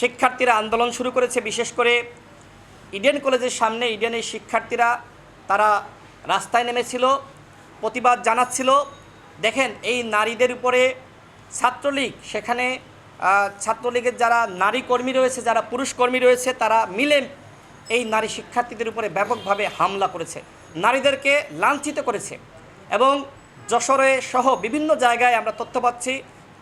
শিক্ষার্থীরা আন্দোলন শুরু করেছে, বিশেষ করে ইডেন কলেজের সামনে। ইডেনের শিক্ষার্থীরা, তারা রাস্তায় নেমেছিল, প্রতিবাদ জানাচ্ছিল। দেখেন, এই নারীদের উপরে ছাত্রলীগ, সেখানে ছাত্রলীগের যারা নারী কর্মী রয়েছে, যারা পুরুষ কর্মী রয়েছে, তারা মিলে এই নারী শিক্ষার্থীদের উপরে ব্যাপকভাবে হামলা করেছে। নারীদেরকে লাঞ্ছিত করেছে এবং যশোরে সহ বিভিন্ন জায়গায় আমরা তথ্য পাচ্ছি।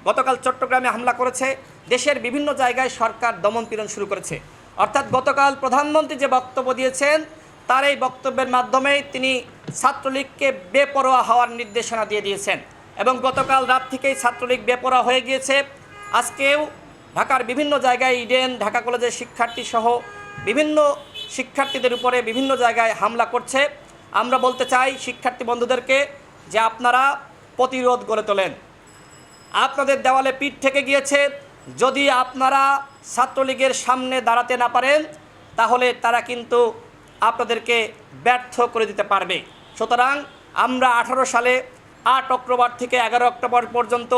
গতকাল চট্টগ্রামে হামলা করেছে। দেশের বিভিন্ন জায়গায় সরকার দমন পীড়ন শুরু করেছে। অর্থাৎ গতকাল প্রধানমন্ত্রী যে বক্তব্য দিয়েছেন, তার এই বক্তব্যের মাধ্যমেই তিনি ছাত্রলীগকে বেপরোয়া হওয়ার নির্দেশনা দিয়ে দিয়েছেন এবং গতকাল রাত থেকেই ছাত্রলীগ বেপরোয়া হয়ে গিয়েছে। আজকেও ঢাকার বিভিন্ন জায়গায় ইডেন, ঢাকা কলেজের শিক্ষার্থী সহ বিভিন্ন শিক্ষার্থীদের উপরে বিভিন্ন জায়গায় হামলা করছে। আমরা বলতে চাই শিক্ষার্থী বন্ধুদেরকে যে আপনারা প্রতিরোধ গড়ে তোলেন। আপনাদের দেওয়ালে পিঠ থেকে গিয়েছে। যদি আপনারা ছাত্রলীগের সামনে দাঁড়াতে না পারেন, তাহলে তারা কিন্তু আপনাদেরকে ব্যর্থ করে দিতে পারবে। সুতরাং আমরা আঠারো সালে আট অক্টোবর থেকে এগারো অক্টোবর পর্যন্ত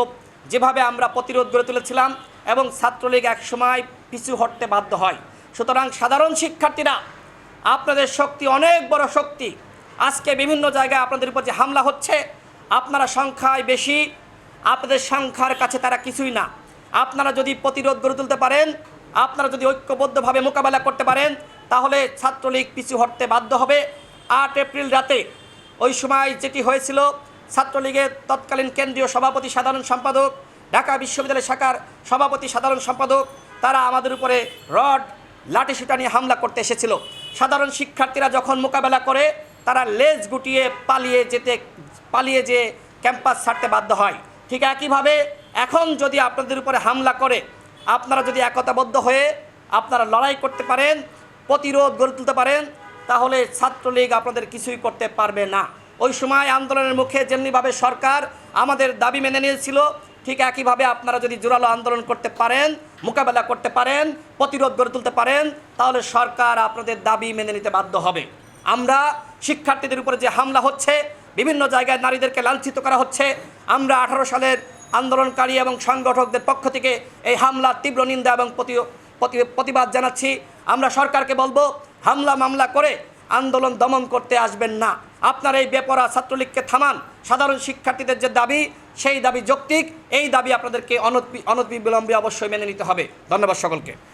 যেভাবে আমরা প্রতিরোধ গড়ে তুলেছিলাম এবং ছাত্রলীগ একসময় পিছু হটতে বাধ্য হয়। সুতরাং সাধারণ শিক্ষার্থীরা, আপনাদের শক্তি অনেক বড় শক্তি। আজকে বিভিন্ন জায়গায় আপনাদের উপর যে হামলা হচ্ছে, আপনারা সংখ্যায় বেশি, আপনাদের সংখ্যার কাছে তারা কিছুই না। আপনারা যদি প্রতিরোধ গড়ে তুলতে পারেন, আপনারা যদি ঐক্যবদ্ধভাবে মোকাবেলা করতে পারেন, তাহলে ছাত্রলীগ পিছু হটতে বাধ্য হবে। আট এপ্রিল রাতে ওই সময় যেটি হয়েছিল, ছাত্রলীগের তৎকালীন কেন্দ্রীয় সভাপতি সাধারণ সম্পাদক, ঢাকা বিশ্ববিদ্যালয় শাখার সভাপতি সাধারণ সম্পাদক, তারা আমাদের উপরে রড, লাঠি সুটা নিয়ে হামলা করতে এসেছিল। সাধারণ শিক্ষার্থীরা যখন মোকাবেলা করে, তারা লেজ গুটিয়ে পালিয়ে যেতে, পালিয়ে যে ক্যাম্পাস ছাড়তে বাধ্য হয়। ঠিক একইভাবে এখন যদি আপনাদের উপরে হামলা করে, আপনারা যদি একতাবদ্ধ হয়ে আপনারা লড়াই করতে পারেন, প্রতিরোধ গড়ে তুলতে পারেন, তাহলে ছাত্রলীগ আপনাদের কিছুই করতে পারবে না। ওই সময় আন্দোলনের মুখে যেমনিভাবে সরকার আমাদের দাবি মেনে নিয়েছিল, ঠিক একইভাবে আপনারা যদি জোরালো আন্দোলন করতে পারেন, মোকাবেলা করতে পারেন, প্রতিরোধ গড়ে তুলতে পারেন, তাহলে সরকার আপনাদের দাবি মেনে নিতে বাধ্য হবে। আমরা শিক্ষার্থীদের উপরে যে হামলা হচ্ছে, বিভিন্ন জায়গায় নারীদেরকে লাঞ্ছিত করা হচ্ছে, আমরা আঠারো সালের আন্দোলনকারী এবং সংগঠকদের পক্ষ থেকে এই হামলার তীব্র নিন্দা এবং প্রতি- প্রতি- প্রতিবাদ জানাচ্ছি। আমরা সরকারকে বলব, হামলা মামলা করে আন্দোলন দমন করতে আসবেন না। আপনার এই বেপরা ছাত্রলীগকে থামান। সাধারণ শিক্ষার্থীদের যে দাবি, সেই দাবি যৌক্তিক। এই দাবি আপনাদেরকে অনতি অনতি বিলম্বে অবশ্যই মেনে নিতে হবে। ধন্যবাদ সকলকে।